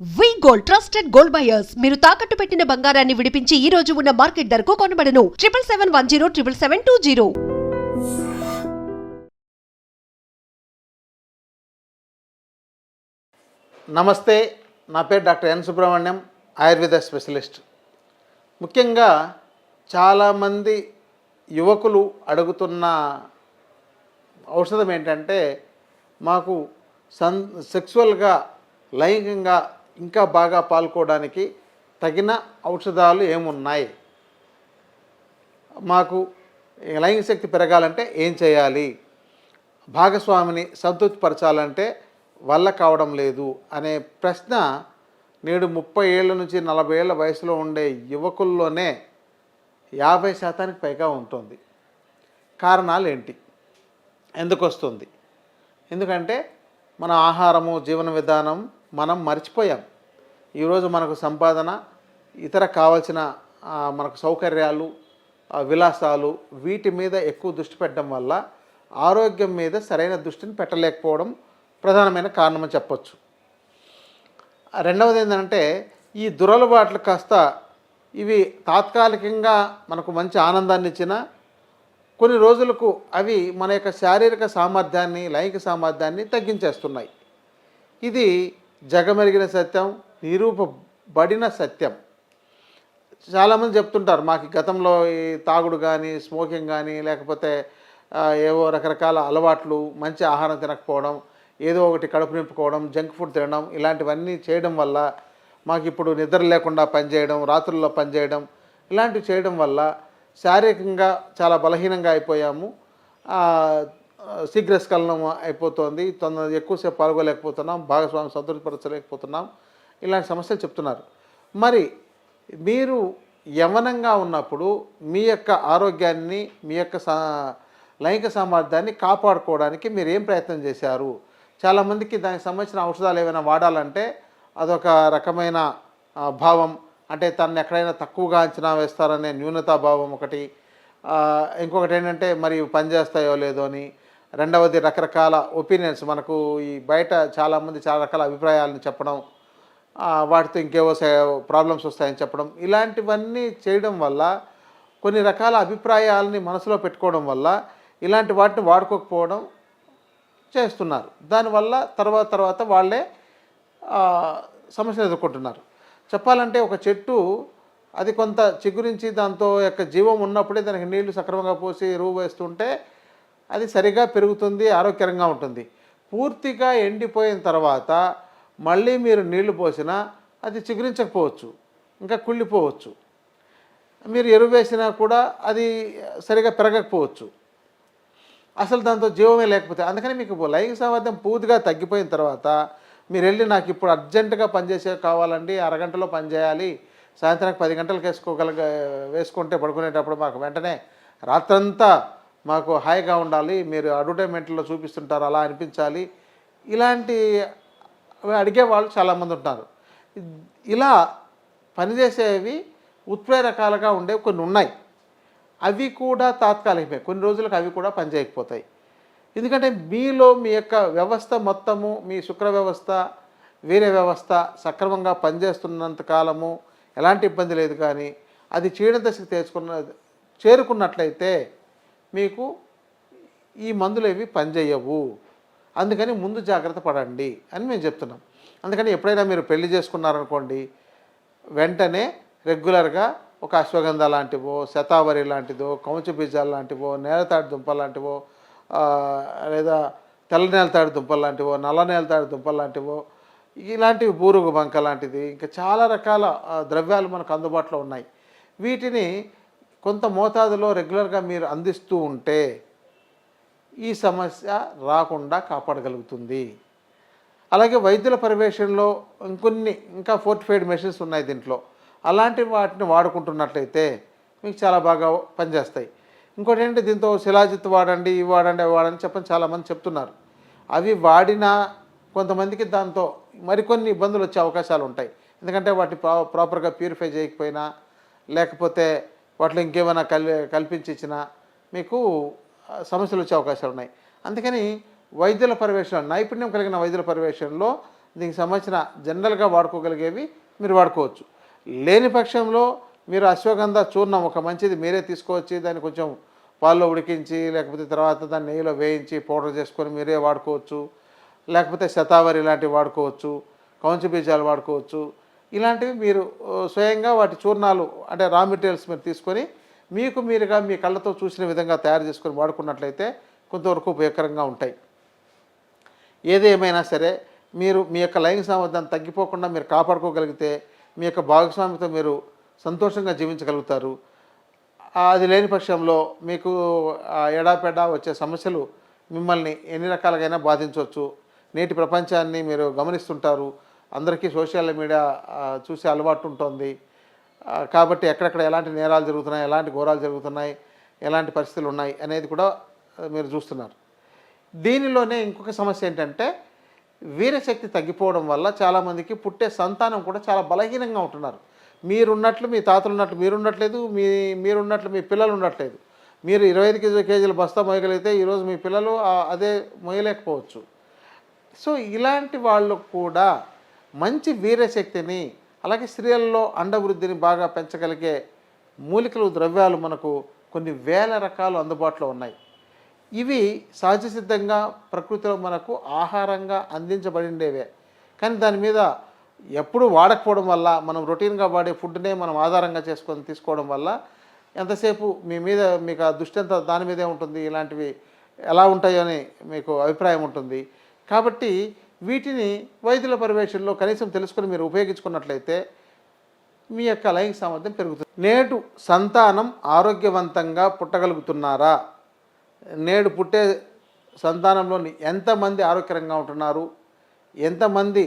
V gold trusted gold buyers మీరు తాకట్టు పెట్టిన బంగారాన్ని విడిపించి ఈ రోజు ఉన్న మార్కెట్ ధరకు కొనబడను. Triple seven one zero triple seven two zero నమస్తే నా పేరు doctor N Subrahmanyam Ayurveda specialist. ముఖ్యంగా చాలామంది యువకులు అడుగుతున్న ఔషధం ఏంటంటే మాకు సన్ సెక్సువల్గా లైంగికంగా ఇంకా బాగా పాల్గొనడానికి తగిన ఔషధాలు ఏమున్నాయి? మాకు లైంగిక శక్తి పెరగాలంటే ఏం చేయాలి? భాగస్వామిని సంతృప్తిపరచాలంటే వల్ల కావడం లేదు అనే ప్రశ్న నేడు ముప్పై ఏళ్ళ నుంచి నలభై ఏళ్ళ వయసులో ఉండే యువకుల్లోనే యాభై శాతానికి పైగా ఉంటుంది. కారణాలు ఏంటి ఎందుకు వస్తుంది ఎందుకంటే మన ఆహారము జీవన విధానం మనం మర్చిపోయాం. ఈరోజు మనకు సంపాదన ఇతర కావాల్సిన మనకు సౌకర్యాలు విలాసాలు వీటి మీద ఎక్కువ దృష్టి పెట్టడం వల్ల ఆరోగ్యం మీద సరైన దృష్టిని పెట్టలేకపోవడం ప్రధానమైన కారణమని చెప్పచ్చు. రెండవది ఏంటంటే ఈ దురలవాట్లు కాస్త ఇవి తాత్కాలికంగా మనకు మంచి ఆనందాన్ని ఇచ్చిన కొన్ని రోజులకు అవి మన యొక్క శారీరక సామర్థ్యాన్ని లైంగిక సామర్థ్యాన్ని తగ్గించేస్తున్నాయి. ఇది జగమెరిగిన సత్యం నిరూపబడిన సత్యం. చాలామంది చెప్తుంటారు మాకు గతంలో ఈ తాగుడు కానీ స్మోకింగ్ కానీ లేకపోతే ఏవో రకరకాల అలవాట్లు మంచి ఆహారం తినకపోవడం ఏదో ఒకటి కడుపు నింపుకోవడం జంక్ ఫుడ్ తినడం ఇలాంటివన్నీ చేయడం వల్ల మాకు ఇప్పుడు నిద్ర లేకుండా పనిచేయడం రాత్రుల్లో పనిచేయడం ఇలాంటివి చేయడం వల్ల శారీరకంగా చాలా బలహీనంగా అయిపోయాము. శీఘ్రస్ఖలనం అయిపోతుంది. తొందర ఎక్కువసేపు పాల్గొలేకపోతున్నాం భాగస్వామి సంతృప్తిపరచలేకపోతున్నాం. ఇలాంటి సమస్యలు చెప్తున్నారు. మరి మీరు యవనంగా ఉన్నప్పుడు మీ యొక్క ఆరోగ్యాన్ని మీ యొక్క సా లైంగిక సామర్థ్యాన్ని కాపాడుకోవడానికి మీరు ఏం ప్రయత్నం చేశారు? చాలామందికి దానికి సంబంధించిన ఔషధాలు ఏమైనా వాడాలంటే అదొక రకమైన భావం. అంటే తనని ఎక్కడైనా తక్కువగా అంచనా వేస్తారనే న్యూనతాభావం ఒకటి. ఇంకొకటి ఏంటంటే మరి పనిచేస్తాయో లేదో అని. రెండవది రకరకాల ఒపీనియన్స్ మనకు ఈ బయట చాలామంది చాలా రకాల అభిప్రాయాలను చెప్పడం వాటితో ఇంకేవో ప్రాబ్లమ్స్ వస్తాయని చెప్పడం ఇలాంటివన్నీ చేయడం వల్ల కొన్ని రకాల అభిప్రాయాలని మనసులో పెట్టుకోవడం వల్ల ఇలాంటి వాటిని వాడుకోకపోవడం చేస్తున్నారు. దానివల్ల తర్వాత తర్వాత వాళ్ళే సమస్యలు ఎదుర్కొంటున్నారు. చెప్పాలంటే ఒక చెట్టు అది కొంత చిగురించి దాంతో యొక్క జీవం ఉన్నప్పుడే దానికి నీళ్ళు సక్రమంగా పోసి ఎరువు వేస్తుంటే అది సరిగా పెరుగుతుంది ఆరోగ్యకరంగా ఉంటుంది. పూర్తిగా ఎండిపోయిన తర్వాత మళ్ళీ మీరు నీళ్ళు పోసినా అది చిగురించకపోవచ్చు ఇంకా కుళ్ళిపోవచ్చు. మీరు ఎరువు వేసినా కూడా అది సరిగా పెరగకపోవచ్చు. అసలు దాంతో జీవమే లేకపోతే అందుకని మీకు లైంగిక సామర్థ్యం పూర్తిగా తగ్గిపోయిన తర్వాత మీరు వెళ్ళి నాకు ఇప్పుడు అర్జెంటుగా పనిచేసే కావాలండి అరగంటలో పని చేయాలి సాయంత్రానికి పది గంటలకు వేసుకోగలగ వేసుకుంటే పడుకునేటప్పుడు మాకు వెంటనే రాత్రంతా మాకు హాయిగా ఉండాలి మీరు అడ్వర్టైజ్మెంట్లో చూపిస్తుంటారు అలా అనిపించాలి. ఇలాంటి అడిగే వాళ్ళు చాలామంది ఉంటారు. ఇలా పనిచేసేవి ఉత్ప్రేరకాలుగా ఉండే కొన్ని ఉన్నాయి. అవి కూడా తాత్కాలికమే. కొన్ని రోజులకు అవి కూడా పనిచేయకపోతాయి ఎందుకంటే మీలో మీ యొక్క వ్యవస్థ మొత్తము మీ శుక్ర వ్యవస్థ వేరే వ్యవస్థ సక్రమంగా పనిచేస్తున్నంత కాలము ఎలాంటి ఇబ్బంది లేదు కానీ అది క్షీణ దశకు తెచ్చుకున్న చేరుకున్నట్లయితే మీకు ఈ మందులు ఏవి పనిచేయవు. అందుకని ముందు జాగ్రత్త పడండి అని మేము చెప్తున్నాం. అందుకని ఎప్పుడైనా మీరు పెళ్ళి చేసుకున్నారనుకోండి వెంటనే రెగ్యులర్గా ఒక అశ్వగంధ లాంటివో శతావరి లాంటిదో కౌంచ బీజాలు లాంటివో నేలతాడి దుంపలు లాంటివో లేదా తెల్ల నేలతాడి దుంపలు లాంటివో నల్ల నేలతాడి దుంపలు లాంటివో ఇలాంటివి బూరుగు బంక లాంటిది ఇంకా చాలా రకాల ద్రవ్యాలు మనకు అందుబాటులో ఉన్నాయి. వీటిని కొంత మోతాదులో రెగ్యులర్గా మీరు అందిస్తూ ఉంటే ఈ సమస్య రాకుండా కాపాడగలుగుతుంది. అలాగే వైద్యుల పర్యవేక్షణలో ఇంకొన్ని ఇంకా ఫోర్టిఫైడ్ మెషిన్స్ ఉన్నాయి దీంట్లో. అలాంటి వాటిని వాడుకుంటున్నట్లయితే మీకు చాలా బాగా పనిచేస్తాయి. ఇంకోటి ఏంటి దీంతో శిలాజిత్ వాడండి ఇవి వాడండి అవి వాడండి చెప్పని చాలామంది చెప్తున్నారు. అవి వాడినా కొంతమందికి దాంతో మరికొన్ని ఇబ్బందులు వచ్చే అవకాశాలు ఉంటాయి. ఎందుకంటే వాటిని ప్రా ప్రాపర్గా ప్యూరిఫై చేయకపోయినా లేకపోతే వాటిలో ఇంకేమైనా కల్ కల్పించి ఇచ్చినా మీకు సమస్యలు వచ్చే అవకాశాలు ఉన్నాయి. అందుకని వైద్యుల పర్యవేక్షణ నైపుణ్యం కలిగిన వైద్యుల పర్యవేక్షణలో దీనికి సంబంధించిన జనరల్గా వాడుకోగలిగేవి మీరు వాడుకోవచ్చు. లేని పక్షంలో మీరు అశ్వగంధ చూర్ణం ఒక మంచిది మీరే తీసుకువచ్చి దాన్ని కొంచెం పాల్లో ఉడికించి లేకపోతే తర్వాత దాన్ని నెయ్యిలో వేయించి పౌడర్ చేసుకొని మీరే వాడుకోవచ్చు. లేకపోతే శతావరి ఇలాంటివి వాడుకోవచ్చు కౌంచి బీజాలు వాడుకోవచ్చు. ఇలాంటివి మీరు స్వయంగా వాటి చూర్ణాలు అంటే రా మెటీరియల్స్ మీరు తీసుకొని మీకు మీరుగా మీ కళ్ళతో చూసిన విధంగా తయారు చేసుకొని వాడుకున్నట్లయితే కొంతవరకు ఉపయోగకరంగా ఉంటాయి. ఏది ఏమైనా సరే మీరు మీ యొక్క లైంగిక సామర్థ్యాన్ని తగ్గిపోకుండా మీరు కాపాడుకోగలిగితే మీ యొక్క భాగస్వామితో మీరు సంతోషంగా జీవించగలుగుతారు. అది లేని పక్షంలో మీకు ఆ ఎడాపెడా వచ్చే సమస్యలు మిమ్మల్ని ఎన్ని రకాలుగైనా బాధించవచ్చు. నేటి ప్రపంచాన్ని మీరు గమనిస్తుంటారు. అందరికీ సోషల్ మీడియా చూసే అలవాటు ఉంటుంది. కాబట్టి ఎక్కడెక్కడ ఎలాంటి నేరాలు జరుగుతున్నాయి ఎలాంటి ఘోరాలు జరుగుతున్నాయి ఎలాంటి పరిస్థితులు ఉన్నాయి అనేది కూడా మీరు చూస్తున్నారు. దీనిలోనే ఇంకొక సమస్య ఏంటంటే వీరశక్తి తగ్గిపోవడం వల్ల చాలామందికి పుట్టే సంతానం కూడా చాలా బలహీనంగా ఉంటున్నారు. మీరున్నట్లు మీ తాతలు ఉన్నట్లు మీరుండట్లేదు మీ మీరున్నట్లు మీ పిల్లలు ఉండట్లేదు మీరు ఇరవై ఐదు కేజీ కేజీల బస్తా మోయగలిగితే ఈరోజు మీ పిల్లలు అదే మోయలేకపోవచ్చు. సో ఇలాంటి వాళ్ళు కూడా మంచి వీరశక్తిని అలాగే స్త్రీలలో అండవృద్ధిని బాగా పెంచగలిగే మూలికలు ద్రవ్యాలు మనకు కొన్ని వేల రకాలు అందుబాటులో ఉన్నాయి. ఇవి సహజ సిద్ధంగా ప్రకృతిలో మనకు ఆహారంగా అందించబడిండేవే. కానీ దాని మీద ఎప్పుడు వాడకపోవడం వల్ల మనం రొటీన్గా వాడే ఫుడ్నే మనం ఆధారంగా చేసుకొని తీసుకోవడం వల్ల ఎంతసేపు మీ మీద మీకు ఆ దృష్టి అంతా దాని మీదే ఉంటుంది. ఇలాంటివి ఎలా ఉంటాయో అని మీకు అభిప్రాయం ఉంటుంది. కాబట్టి వీటిని వైద్యుల పర్యవేక్షణలో కనీసం తెలుసుకొని మీరు ఉపయోగించుకున్నట్లయితే మీ యొక్క లైంగిక సామర్థ్యం పెరుగుతుంది. నేడు సంతానం ఆరోగ్యవంతంగా పుట్టగలుగుతున్నారా? నేడు పుట్టే సంతానంలోని ఎంతమంది ఆరోగ్యకరంగా ఉంటున్నారు? ఎంతమంది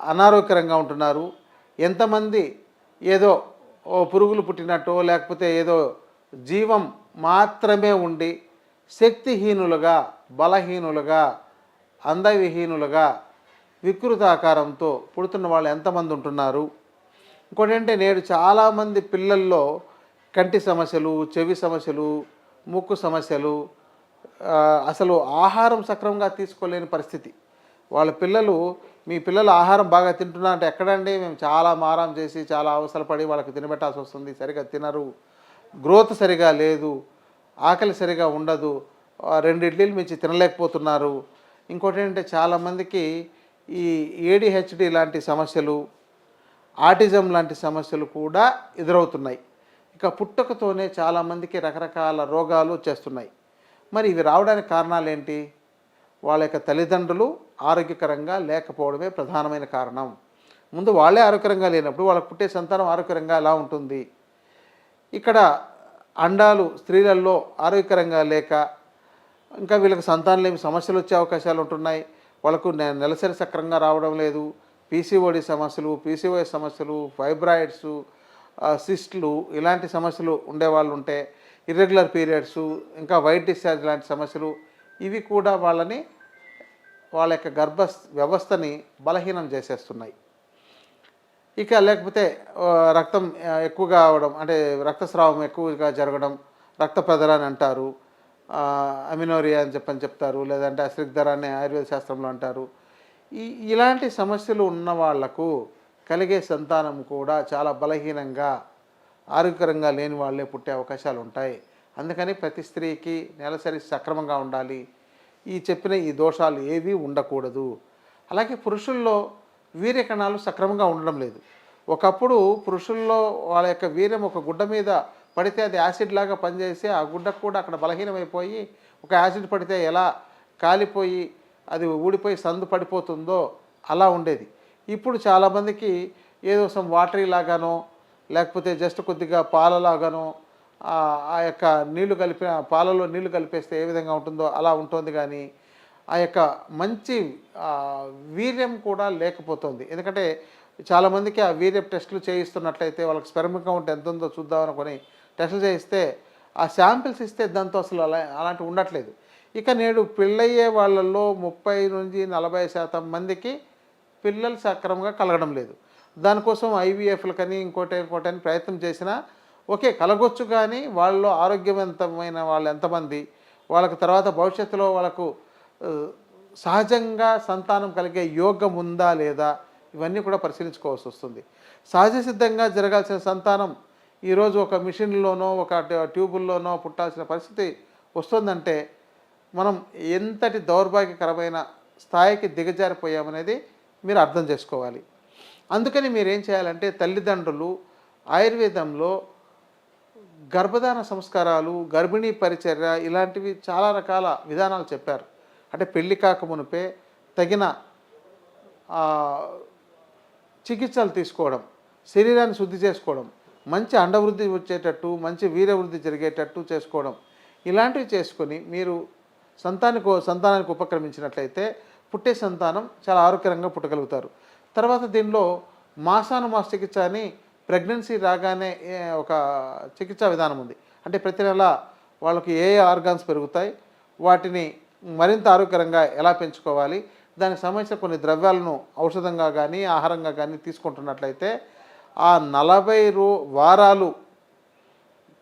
అనారోగ్యకరంగా ఉంటున్నారు? ఎంతమంది ఏదో ఓ పురుగులు పుట్టినట్టో లేకపోతే ఏదో జీవం మాత్రమే ఉండి శక్తిహీనులుగా బలహీనులుగా అందవిహీనులుగా వికృతాకారంతో పుడుతున్న వాళ్ళు ఎంతమంది ఉంటున్నారు? ఇంకోటి అంటే నేడు చాలామంది పిల్లల్లో కంటి సమస్యలు చెవి సమస్యలు ముక్కు సమస్యలు అసలు ఆహారం సక్రమంగా తీసుకోలేని పరిస్థితి. వాళ్ళ పిల్లలు మీ పిల్లలు ఆహారం బాగా తింటున్నారంటే ఎక్కడండి? మేము చాలా మారం చేసి చాలా అవసరపడి వాళ్ళకి తినబెట్టాల్సి వస్తుంది. సరిగా తినరు. గ్రోత్ సరిగా లేదు. ఆకలి సరిగా ఉండదు. రెండు ఇడ్లీలు మించి తినలేకపోతున్నారు. ఇంకోటి ఏంటంటే చాలామందికి ఈ ఏడిహెచ్డి లాంటి సమస్యలు ఆటిజం లాంటి సమస్యలు కూడా ఎదురవుతున్నాయి. ఇక పుట్టుకతోనే చాలామందికి రకరకాల రోగాలు వచ్చేస్తున్నాయి. మరి ఇవి రావడానికి కారణాలు ఏంటి వాళ్ళ యొక్క తల్లిదండ్రులు ఆరోగ్యకరంగా లేకపోవడమే ప్రధానమైన కారణం. ముందు వాళ్ళే ఆరోగ్యకరంగా లేనప్పుడు వాళ్ళకు పుట్టే సంతానం ఆరోగ్యకరంగా ఎలా ఉంటుంది? ఇక్కడ అండాలు స్త్రీలలో ఆరోగ్యకరంగా లేక ఇంకా వీళ్ళకి సంతానం లేని సమస్యలు వచ్చే అవకాశాలు ఉంటున్నాయి. వాళ్ళకు నెలసరి సక్రంగా రావడం లేదు. పీసీఓడి సమస్యలు పీసీఓఎస్ సమస్యలు ఫైబ్రాయిడ్స్ సిస్ట్లు ఇలాంటి సమస్యలు ఉండేవాళ్ళు ఉంటే ఇర్రెగ్యులర్ పీరియడ్స్ ఇంకా వైట్ డిశ్చార్జ్ లాంటి సమస్యలు ఇవి కూడా వాళ్ళని వాళ్ళ యొక్క గర్భ వ్యవస్థని బలహీనం చేసేస్తున్నాయి. ఇక లేకపోతే రక్తం ఎక్కువగా అవడం అంటే రక్తస్రావం ఎక్కువగా జరగడం రక్త ప్రదరాన్ని అంటారు. అమినోరియా అని చెప్పని చెప్తారు లేదంటే అశ్రిగ్ధర అనే ఆయుర్వేద శాస్త్రంలో అంటారు. ఈ ఇలాంటి సమస్యలు ఉన్న వాళ్ళకు కలిగే సంతానం కూడా చాలా బలహీనంగా ఆరోగ్యకరంగా లేని వాళ్ళే పుట్టే అవకాశాలు ఉంటాయి. అందుకని ప్రతి స్త్రీకి నెలసరి సక్రమంగా ఉండాలి. ఈ చెప్పిన ఈ దోషాలు ఏవీ ఉండకూడదు. అలాగే పురుషుల్లో వీర్యకణాలు సక్రమంగా ఉండడం లేదు. ఒకప్పుడు పురుషుల్లో వాళ్ళ యొక్క వీర్యం ఒక గుడ్డ మీద పడితే అది యాసిడ్ లాగా పనిచేసి ఆ గుడ్డకు కూడా అక్కడ బలహీనమైపోయి ఒక యాసిడ్ పడితే ఎలా కాలిపోయి అది ఊడిపోయి సందు పడిపోతుందో అలా ఉండేది. ఇప్పుడు చాలామందికి ఏదో సమ్ వాటరీ లాగానో లేకపోతే జస్ట్ కొద్దిగా పాలలాగానో ఆ యొక్క నీళ్ళు కలిపిన పాలలో నీళ్ళు కలిపేస్తే ఏ విధంగా ఉంటుందో అలా ఉంటుంది కానీ ఆ యొక్క మంచి వీర్యం కూడా లేకపోతుంది. ఎందుకంటే చాలామందికి ఆ వీర్యం టెస్టులు చేయిస్తున్నట్లయితే వాళ్ళకి స్పెర్మ్ కౌంట్ ఎంత ఉందో చూద్దామనుకొని టెస్టులు చేయిస్తే ఆ శాంపిల్స్ ఇస్తే దాంతో అసలు అలా అలాంటివి ఉండట్లేదు. ఇక నేడు పెళ్ళయ్యే వాళ్ళల్లో ముప్పై నుంచి నలభై శాతం మందికి పిల్లలు సక్రమంగా కలగడం లేదు. దానికోసం ఐవీఎఫ్లు కానీ ఇంకోటి ఇంకోటి అని ప్రయత్నం చేసినా ఓకే కలగొచ్చు కానీ వాళ్ళలో ఆరోగ్యవంతమైన వాళ్ళు ఎంతమంది వాళ్ళకి తర్వాత భవిష్యత్తులో వాళ్ళకు సహజంగా సంతానం కలిగే యోగం ఉందా లేదా ఇవన్నీ కూడా పరిశీలించుకోవాల్సి వస్తుంది. సహజ సిద్ధంగా జరగాల్సిన సంతానం ఈరోజు ఒక మిషన్లోనో ఒక ట్యూబుల్లోనో పుట్టాల్సిన పరిస్థితి వస్తుందంటే మనం ఎంతటి దౌర్భాగ్యకరమైన స్థాయికి దిగజారిపోయామనేది మీరు అర్థం చేసుకోవాలి. అందుకని మీరేం చేయాలంటే తల్లిదండ్రులు ఆయుర్వేదంలో గర్భధాన సంస్కారాలు గర్భిణీ పరిచర్య ఇలాంటివి చాలా రకాల విధానాలు చెప్పారు. అంటే పెళ్ళి కాక మునిపే తగిన చికిత్సలు తీసుకోవడం శరీరాన్ని శుద్ధి చేసుకోవడం మంచి అండవృద్ధి వచ్చేటట్టు మంచి వీరవృద్ధి జరిగేటట్టు చేసుకోవడం. ఇలాంటివి చేసుకొని మీరు సంతానికి సంతానానికి ఉపక్రమించినట్లయితే పుట్టే సంతానం చాలా ఆరోగ్యకరంగా పుట్టగలుగుతారు. తర్వాత దీనిలో మాసానుమాస చికిత్స అని ప్రెగ్నెన్సీ రాగానే ఒక చికిత్సా విధానం ఉంది. అంటే ప్రతి నెల వాళ్ళకి ఏ ఆర్గాన్స్ పెరుగుతాయి వాటిని మరింత ఆరోగ్యకరంగా ఎలా పెంచుకోవాలి దానికి సంబంధించిన కొన్ని ద్రవ్యాలను ఔషధంగా కానీ ఆహారంగా కానీ తీసుకుంటున్నట్లయితే ఆ నలభై రో వారాలు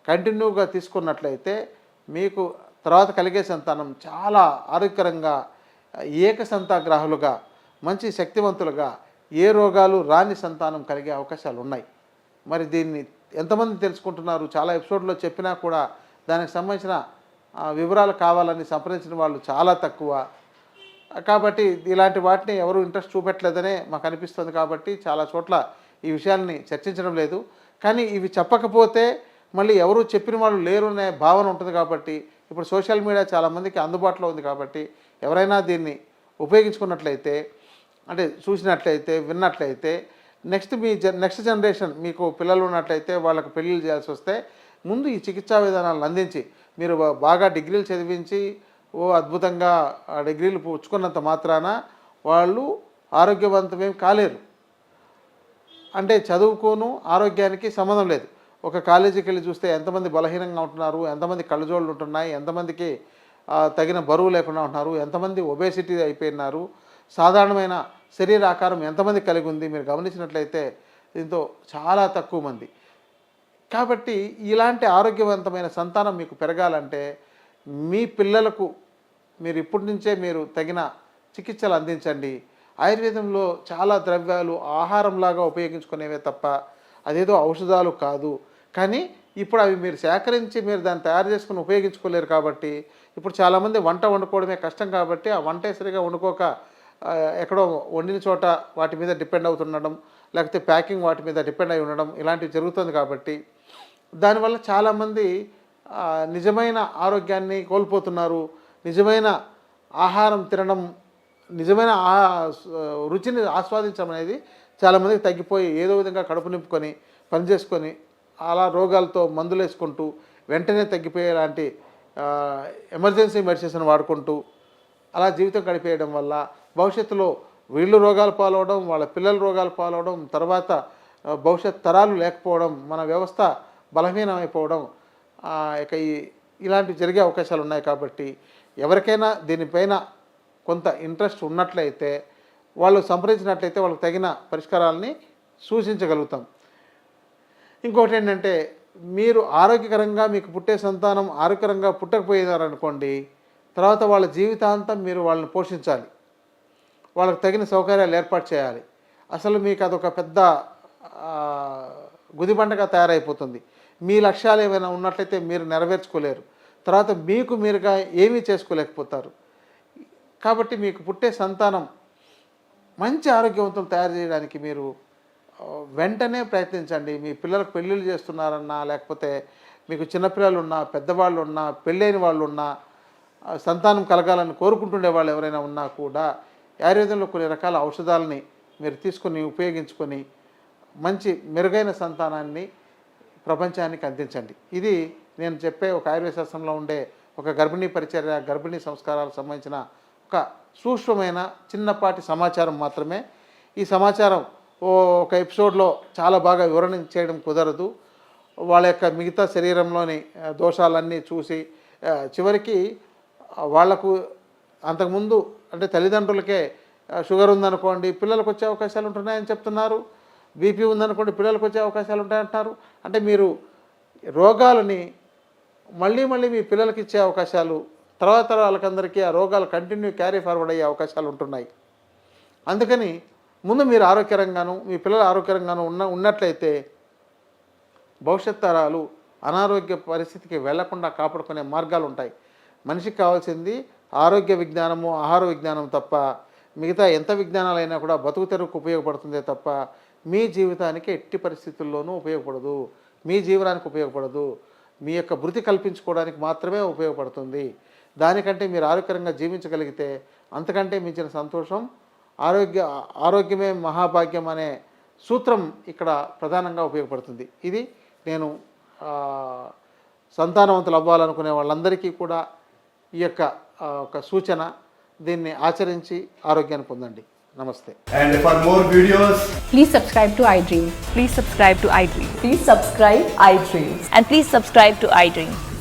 కంటిన్యూగా తీసుకున్నట్లయితే మీకు తర్వాత కలిగే సంతానం చాలా ఆరోగ్యకరంగా ఏక సంతాగ్రాహులుగా మంచి శక్తివంతులుగా ఏ రోగాలు రాని సంతానం కలిగే అవకాశాలు ఉన్నాయి. మరి దీన్ని ఎంతమంది తెలుసుకుంటున్నారు? చాలా ఎపిసోడ్లో చెప్పినా కూడా దానికి సంబంధించిన వివరాలు కావాలని సంప్రదించిన వాళ్ళు చాలా తక్కువ. కాబట్టి ఇలాంటి వాటిని ఎవరు ఇంట్రెస్ట్ చూపెట్టలేదనే మాకు అనిపిస్తుంది కాబట్టి చాలా చోట్ల ఈ విషయాల్ని చర్చించడం లేదు. కానీ ఇవి చెప్పకపోతే మళ్ళీ ఎవరు చెప్పిన వాళ్ళు లేరు అనే భావన ఉంటుంది కాబట్టి ఇప్పుడు సోషల్ మీడియా చాలామందికి అందుబాటులో ఉంది కాబట్టి ఎవరైనా దీన్ని ఉపయోగించుకున్నట్లయితే అంటే చూసినట్లయితే విన్నట్లయితే నెక్స్ట్ మీ జన్ నెక్స్ట్ జనరేషన్ మీకు పిల్లలు ఉన్నట్లయితే వాళ్ళకు పెళ్ళిళ్ళు చేయాల్సి వస్తే ముందు ఈ చికిత్సా విధానాలను అందించి మీరు బాగా డిగ్రీలు చదివించి ఓ అద్భుతంగా ఆ డిగ్రీలు పుచ్చుకున్నంత మాత్రాన వాళ్ళు ఆరోగ్యవంతమేం కాలేరు. అంటే చదువుకోను ఆరోగ్యానికి సంబంధం లేదు. ఒక కాలేజీకి వెళ్ళి చూస్తే ఎంతమంది బలహీనంగా ఉంటున్నారు ఎంతమంది కళ్ళజోళ్ళు ఉంటున్నాయి ఎంతమందికి తగిన బరువు లేకుండా ఉంటున్నారు ఎంతమంది ఒబేసిటీ అయిపోయినారు సాధారణమైన శరీర ఆకారం ఎంతమంది కలిగి ఉంది మీరు గమనించినట్లయితే దీంతో చాలా తక్కువ మంది. కాబట్టి ఇలాంటి ఆరోగ్యవంతమైన సంతానం మీకు పెరగాలంటే మీ పిల్లలకు మీరు ఇప్పటి నుంచే మీరు తగిన చికిత్సలు అందించండి. ఆయుర్వేదంలో చాలా ద్రవ్యాలు ఆహారంలాగా ఉపయోగించుకునేవే తప్ప అదేదో ఔషధాలు కాదు. కానీ ఇప్పుడు అవి మీరు సేకరించి మీరు దాన్ని తయారు చేసుకుని ఉపయోగించుకోలేరు కాబట్టి ఇప్పుడు చాలామంది వంట వండుకోవడమే కష్టం కాబట్టి ఆ వంట సరిగా వండుకోక ఎక్కడో వండిన చోట వాటి మీద డిపెండ్ అవుతుండడం లేకపోతే ప్యాకింగ్ వాటి మీద డిపెండ్ అయి ఉండడం ఇలాంటివి జరుగుతుంది కాబట్టి దానివల్ల చాలామంది నిజమైన ఆరోగ్యాన్ని కోల్పోతున్నారు. నిజమైన ఆహారం తినడం నిజమైన రుచిని ఆస్వాదించడం అనేది చాలామందికి తగ్గిపోయి ఏదో విధంగా కడుపు నింపుకొని పని చేసుకొని అలా రోగాలతో మందులు వేసుకుంటూ వెంటనే తగ్గిపోయేలాంటి ఎమర్జెన్సీ మెడిసిన్ వాడుకుంటూ అలా జీవితం గడిపేయడం వల్ల భవిష్యత్తులో వీళ్ళు రోగాలు పాలవడం వాళ్ళ పిల్లల రోగాలు పాలవడం తర్వాత భవిష్యత్ తరాలు లేకపోవడం మన వ్యవస్థ బలహీనమైపోవడం ఇక ఈ ఇలాంటివి జరిగే అవకాశాలు ఉన్నాయి కాబట్టి ఎవరికైనా దీనిపైన కొంత ఇంట్రెస్ట్ ఉన్నట్లయితే వాళ్ళు సంప్రదించినట్లయితే వాళ్ళకి తగిన పరిష్కారాలని సూచించగలుగుతాం. ఇంకొకటి ఏంటంటే మీరు ఆరోగ్యకరంగా మీకు పుట్టే సంతానం ఆరోగ్యకరంగా పుట్టకపోయినారనుకోండి తర్వాత వాళ్ళ జీవితాంతం మీరు వాళ్ళని పోషించాలి. వాళ్ళకి తగిన సౌకర్యాలు ఏర్పాటు చేయాలి. అసలు మీకు అదొక పెద్ద గుదిబండగా తయారైపోతుంది. మీ లక్ష్యాలు ఏమైనా ఉన్నట్లయితే మీరు నెరవేర్చుకోలేరు. తర్వాత మీకు మీరుగా ఏమీ చేసుకోలేకపోతారు. కాబట్టి మీకు పుట్టే సంతానం మంచి ఆరోగ్యవంతులు తయారు చేయడానికి మీరు వెంటనే ప్రయత్నించండి. మీ పిల్లలకు పెళ్ళిళ్ళు చేస్తున్నారన్నా లేకపోతే మీకు చిన్నపిల్లలు ఉన్నా పెద్దవాళ్ళు ఉన్నా పెళ్ళైన వాళ్ళు ఉన్నా సంతానం కలగాలని కోరుకుంటుండే వాళ్ళు ఎవరైనా ఉన్నా కూడా ఆయుర్వేదంలో కొన్ని రకాల ఔషధాలని మీరు తీసుకొని ఉపయోగించుకొని మంచి మెరుగైన సంతానాన్ని ప్రపంచానికి అందించండి. ఇది నేను చెప్పే ఒక ఆయుర్వేద శాస్త్రంలో ఉండే ఒక గర్భిణీ పరిచర్య గర్భిణీ సంస్కారాలకు సంబంధించిన ఒక సూక్ష్మమైన చిన్నపాటి సమాచారం మాత్రమే. ఈ సమాచారం ఓ ఒక ఎపిసోడ్లో చాలా బాగా వివరణ చేయడం కుదరదు. వాళ్ళ యొక్క మిగతా శరీరంలోని దోషాలన్నీ చూసి చివరికి వాళ్ళకు అంతకుముందు అంటే తల్లిదండ్రులకే షుగర్ ఉందనుకోండి పిల్లలకు వచ్చే అవకాశాలు ఉంటున్నాయని చెప్తున్నారు. బీపీ ఉందనుకోండి పిల్లలకు వచ్చే అవకాశాలు ఉంటాయంటున్నారు. అంటే మీరు రోగాలని మళ్ళీ మళ్ళీ మీ పిల్లలకి ఇచ్చే అవకాశాలు తర్వాత వాళ్ళకందరికీ ఆ రోగాలు కంటిన్యూ క్యారీ ఫార్వర్డ్ అయ్యే అవకాశాలు ఉంటున్నాయి. అందుకని ముందు మీరు ఆరోగ్యరంగాను మీ పిల్లలు ఆరోగ్యరంగాను ఉన్న ఉన్నట్లయితే భవిష్యత్ తరాలు అనారోగ్య పరిస్థితికి వెళ్ళకుండా కాపాడుకునే మార్గాలు ఉంటాయి. మనిషికి కావాల్సింది ఆరోగ్య విజ్ఞానము ఆహార విజ్ఞానం తప్ప మిగతా ఎంత విజ్ఞానాలైనా కూడా బతుకు తెరకు ఉపయోగపడుతుందే తప్ప మీ జీవితానికి ఎట్టి పరిస్థితుల్లోనూ ఉపయోగపడదు. మీ జీవనానికి ఉపయోగపడదు. మీ యొక్క వృత్తి కల్పించుకోవడానికి మాత్రమే ఉపయోగపడుతుంది. దానికంటే మీరు ఆరోగ్యకరంగా జీవించగలిగితే అంతకంటే మించిన సంతోషం ఆరోగ్య ఆరోగ్యమే మహాభాగ్యం అనే సూత్రం ఇక్కడ ప్రధానంగా ఉపయోగపడుతుంది ఇది నేను సంతానవంతులు అవ్వాలనుకునే వాళ్ళందరికీ కూడా ఈ యొక్క ఒక సూచన దీన్ని ఆచరించి ఆరోగ్యాన్ని పొందండి నమస్తే And for more videos, Please subscribe to iDream. Please subscribe to iDream. Please subscribe iDream. And please subscribe to iDream.